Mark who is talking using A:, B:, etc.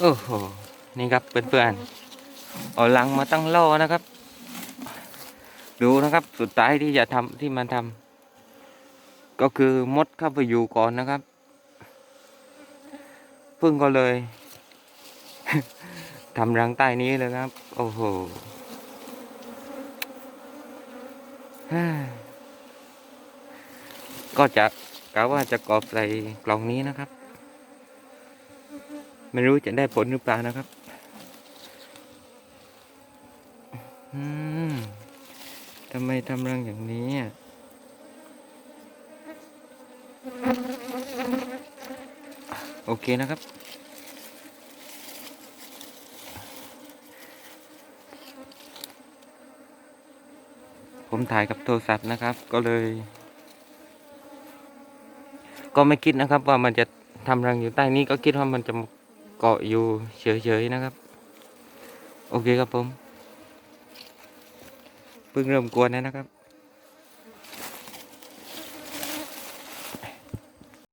A: โอ้โห นี่ครับเพื่อนๆเอาลังมาตั้งล่อนะครับ ดูนะครับสุดท้ายที่จะทำที่มันทำก็คือมดเข้าไปอยู่ก่อนนะครับ พึ่งก็เลยทำรังใต้นี้เลยครับ โอ้โหก็จะกะว่าจะกรอบใส่กล่องนี้นะครับ ไม่รู้จะได้ผลหรือเปล่านะครับอทำไมทำรังอย่างนี้อะโอเคนะครับ ผมถ่ายกับโทรศัพท์นะครับ ก็เลย ก็ไม่คิดนะครับ ว่ามันจะทำรังอยู่ใต้นี้ก็คิดว่ามันจะ กาะอยู่เฉยๆนะครับ โอเคครับผมเพิ่งเริ่มกวนนะครับ